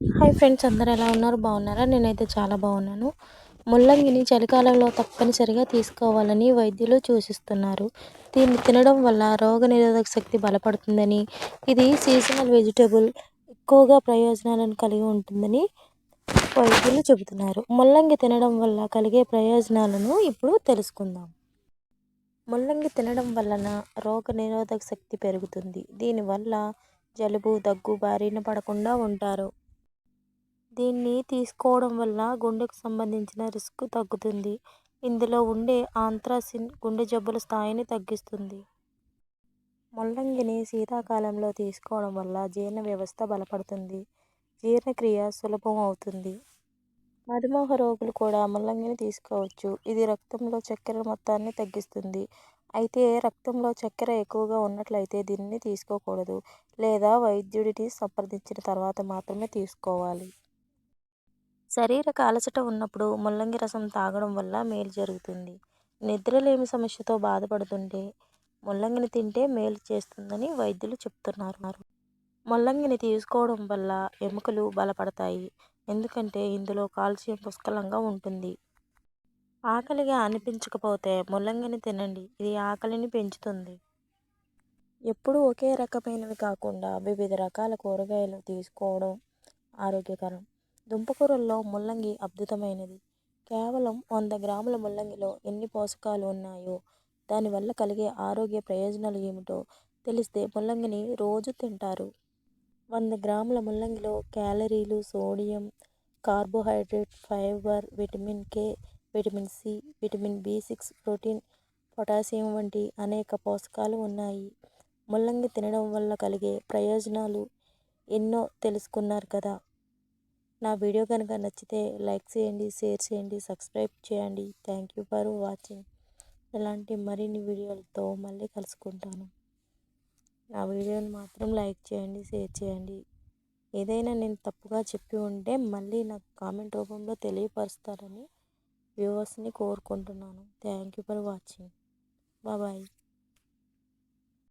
Hi friends అందరూ ఎలా ఉన్నారు? బాగున్నారా? నేనైతే చాలా బాగున్నాను. ముల్లంగిని చలికాలంలో తప్పనిసరిగా తీసుకోవాలని వైద్యులు సూచిస్తున్నారు. దీన్ని తినడం వల్ల రోగనిరోధక శక్తి బలపడుతుందని ఇది సీజనల్ వెజిటేబుల్ ఎక్కువగా ప్రయోజనాలను కలిగి ఉంటుందని వైద్యులు చెబుతున్నారు. ముల్లంగి తినడం వల్ల కలిగే ప్రయోజనాలను ఇప్పుడు తెలుసుకుందాం. ముల్లంగి తినడం వలన రోగ నిరోధక శక్తి పెరుగుతుంది. దీనివల్ల జలుబు దగ్గు బారిన పడకుండా ఉంటారు. దీన్ని తీసుకోవడం వల్ల గుండెకు సంబంధించిన రిస్క్ తగ్గుతుంది. ఇందులో ఉండే ఆంత్రాసిన్ గుండె జబ్బుల స్థాయిని తగ్గిస్తుంది. ముల్లంగిని శీతాకాలంలో తీసుకోవడం వల్ల జీర్ణ వ్యవస్థ బలపడుతుంది. జీర్ణక్రియ సులభం అవుతుంది. మధుమేహ రోగులు కూడా ముల్లంగిని తీసుకోవచ్చు. ఇది రక్తంలో చక్కెర మొత్తాన్ని తగ్గిస్తుంది. అయితే రక్తంలో చక్కెర ఎక్కువగా ఉన్నట్లయితే దీనిని తీసుకోకూడదు. లేదా వైద్యుడిని సంప్రదించిన తర్వాత మాత్రమే తీసుకోవాలి. శరీరక అలసట ఉన్నప్పుడు ముల్లంగి రసం తాగడం వల్ల మేలు జరుగుతుంది. నిద్రలేమి సమస్యతో బాధపడుతుంటే ముల్లంగిని తింటే మేలు చేస్తుందని వైద్యులు చెప్తున్నారు. ముల్లంగిని తీసుకోవడం వల్ల ఎముకలు బలపడతాయి. ఎందుకంటే ఇందులో కాల్షియం పుష్కలంగా ఉంటుంది. ఆకలిగా అనిపించకపోతే ముల్లంగిని తినండి. ఇది ఆకలిని పెంచుతుంది. ఎప్పుడూ ఒకే రకమైనవి కాకుండా వివిధ రకాల కూరగాయలు తీసుకోవడం ఆరోగ్యకరం. దుంపకూరల్లో ముల్లంగి అద్భుతమైనది. కేవలం వంద గ్రాముల ముల్లంగిలో ఎన్ని పోషకాలు ఉన్నాయో దానివల్ల కలిగే ఆరోగ్య ప్రయోజనాలు ఏమిటో తెలిస్తే ముల్లంగిని రోజు తింటారు. వంద గ్రాముల ముల్లంగిలో క్యాలరీలు sodium carbohydrate fibre vitamin K vitamin C vitamin B six protein potassium వంటి అనేక పోషకాలు ఉన్నాయి. ముల్లంగి తినడం వల్ల కలిగే ప్రయోజనాలు ఎన్నో తెలుసుకున్నారు కదా. నా వీడియో కనుక నచ్చితే లైక్ చేయండి షేర్ చేయండి సబ్స్క్రైబ్ చేయండి. Thank you for watching. ఇలాంటి మరిన్ని వీడియోలతో మళ్ళీ కలుసుకుంటాను. నా వీడియోని మాత్రం లైక్ చేయండి షేర్ చేయండి. ఏదైనా నేను తప్పుగా చెప్పి ఉంటే మళ్ళీ నాకు కామెంట్ రూపంలో తెలియపరుస్తారని వ్యూవర్స్ని కోరుకుంటున్నాను. Thank you for watching. Bye